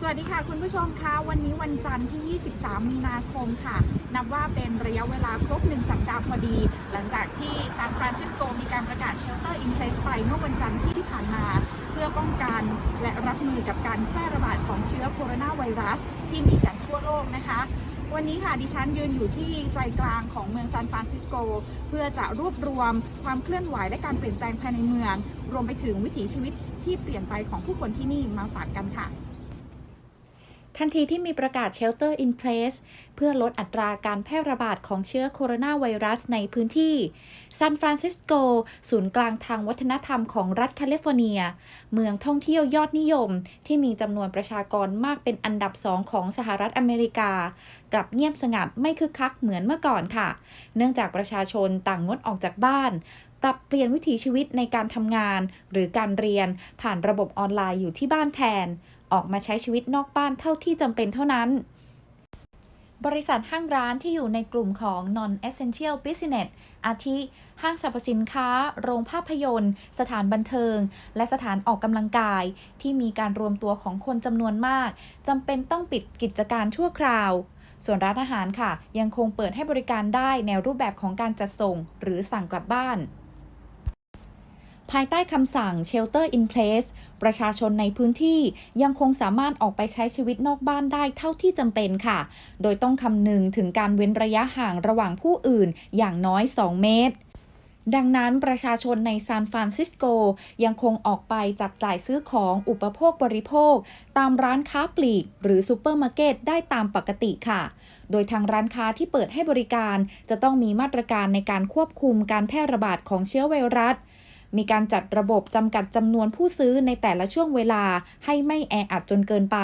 สวัสดีค่ะคุณผู้ชมคะวันนี้วันจันทร์ที่ 23 มีนาคมค่ะ นับว่าเป็นระยะเวลาครบ 1 สัปดาห์พอดี หลังจากที่ซานฟรานซิสโกมีการประกาศเชลเตอร์อินเพลสไปเมื่อวันจันทร์ที่ที่ผ่านมา เพื่อป้องกันและรับมือกับการแพร่ระบาดของเชื้อโคโรนาไวรัส ที่มีกันทั่วโลกนะคะ วันนี้ค่ะดิฉันยืนอยู่ที่ใจกลางของเมืองซานฟรานซิสโก เพื่อจะรวบรวมความเคลื่อนไหวและการเปลี่ยนแปลงภายในเมือง รวมไปถึงวิถีชีวิตที่เปลี่ยนไปของผู้คนที่นี่มาฝากกันค่ะ ทันทีที่มีประกาศ Shelter in Place เพื่อลดอัตราการแพร่ระบาดของเชื้อโคโรนาไวรัสในพื้นที่ซานฟรานซิสโก ศูนย์กลางทางวัฒนธรรมของรัฐแคลิฟอร์เนีย เมืองท่องเที่ยวยอดนิยม ที่มีจำนวนประชากรมากเป็นอันดับสองของสหรัฐอเมริกา กลับเงียบสงัดไม่คึกคักเหมือนเมื่อก่อนค่ะ เนื่องจากประชาชนต่างงดออกจากบ้านปรับเปลี่ยนวิถีชีวิตในการทำงานหรือการเรียนผ่านระบบออนไลน์อยู่ที่บ้านแทน ออกมาใช้ชีวิตนอกบ้านเท่าที่จำเป็นเท่านั้น บริษัทห้างร้านที่อยู่ในกลุ่มของ non-essential business อาทิ ห้างสรรพสินค้า โรงภาพยนตร์ สถานบันเทิง และสถานออกกำลังกาย ที่มีการรวมตัวของคนจำนวนมากจำเป็นต้องปิดกิจการชั่วคราวส่วนร้านอาหารค่ะ ยังคงเปิดให้บริการได้ในรูปแบบของการจัดส่ง หรือสั่งกลับบ้าน ภายใต้คำสั่ง Shelter in Place ประชาชนในพื้นที่ยังคงสามารถออกไปใช้ชีวิตนอกบ้านได้เท่าที่จำเป็นค่ะ โดยต้องคำนึงถึงการเว้นระยะห่างระหว่างผู้อื่นอย่างน้อย 2 เมตรดังนั้นประชาชนในซานฟรานซิสโกยังคงออกไปจับจ่ายซื้อของอุปโภคบริโภค ตามร้านค้าปลีก หรือซูเปอร์มาร์เก็ตได้ตามปกติค่ะ โดยทางร้านค้าที่เปิดให้บริการจะต้องมีมาตรการในการควบคุมการแพร่ระบาดของเชื้อไวรัส มีการจัดระบบจำกัดจำนวนผู้ซื้อในแต่ละช่วงเวลาให้ไม่แออัดจนเกินไป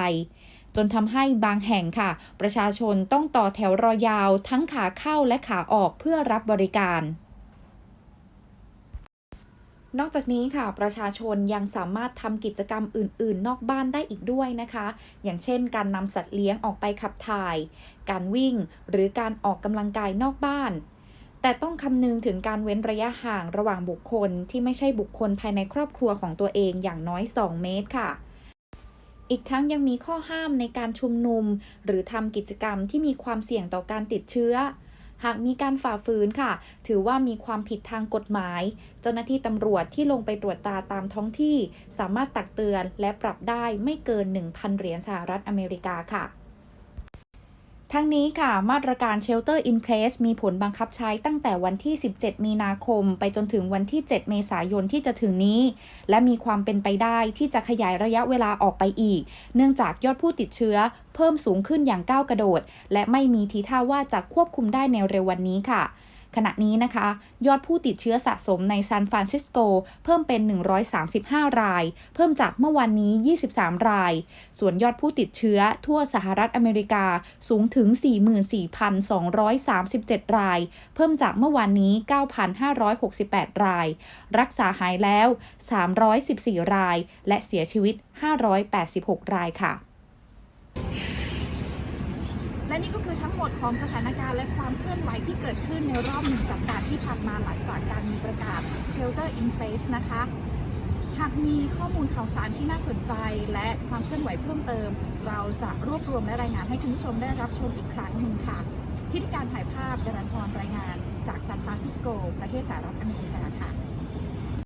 จนทำให้บางแห่งค่ะ ประชาชนต้องต่อแถวรอยาว ทั้งขาเข้าและขาออกเพื่อรับบริการนอกจากนี้ค่ะ ประชาชนยังสามารถทำกิจกรรมอื่น ๆ นอกบ้านได้อีกด้วยนะคะ อย่างเช่น การนำสัตว์เลี้ยงออกไปขับถ่าย การวิ่ง หรือการออกกำลังกายนอกบ้าน แต่ต้องคำนึงถึงการเว้นระยะห่างระหว่างบุคคลที่ไม่ใช่บุคคลภายในครอบครัวของตัวเองอย่างน้อย 2 เมตรค่ะ อีกทั้งยังมีข้อห้ามในการชุมนุม หรือทำกิจกรรมที่มีความเสี่ยงต่อการติดเชื้อ หากมีการฝ่าฝืนค่ะ ถือว่ามีความผิดทางกฎหมาย เจ้าหน้าที่ตำรวจที่ลงไปตรวจตาตามท้องที่ สามารถตักเตือนและปรับได้ไม่เกิน 1,000 เหรียญสหรัฐอเมริกาค่ะ ทั้งนี้ค่ะ มาตรการ Shelter in Place มีผลบังคับใช้ตั้งแต่วันที่ 17 มีนาคม ไปจนถึงวันที่ 7 เมษายนที่จะถึงนี้ และมีความเป็นไปได้ที่จะขยายระยะเวลาออกไปอีก เนื่องจากยอดผู้ติดเชื้อเพิ่มสูงขึ้นอย่างก้าวกระโดด และไม่มีทีท่าว่าจะควบคุมได้ในเร็ววันนี้ค่ะ ขณะนี้นะคะ ยอดผู้ติดเชื้อสะสมในซานฟรานซิสโกเพิ่มเป็น 135 ราย เพิ่มจากเมื่อวันนี้ 23 ราย ส่วนยอดผู้ติดเชื้อทั่วสหรัฐอเมริกาสูงถึง 44,237 ราย เพิ่มจากเมื่อวานนี้ 9,568 ราย รักษาหายแล้ว 314 ราย และเสียชีวิต 586 รายค่ะ และนี่ก็คือทั้งหมดของสถานการณ์และความเคลื่อนไหวที่เกิดขึ้นในรอบหนึ่งสัปดาห์ที่ผ่านมาหลังจากการมีประกาศ Shelter in Place นะคะ หากมีข้อมูลข่าวสารที่น่าสนใจ และความเคลื่อนไหวเพิ่มเติม เราจะรวบรวมและรายงานให้คุณผู้ชมได้รับชมอีกครั้งหนึ่งค่ะ ที่ที่การถ่ายภาพดารันพรรายงานจากซานฟรานซิสโก ประเทศสหรัฐอเมริกาค่ะ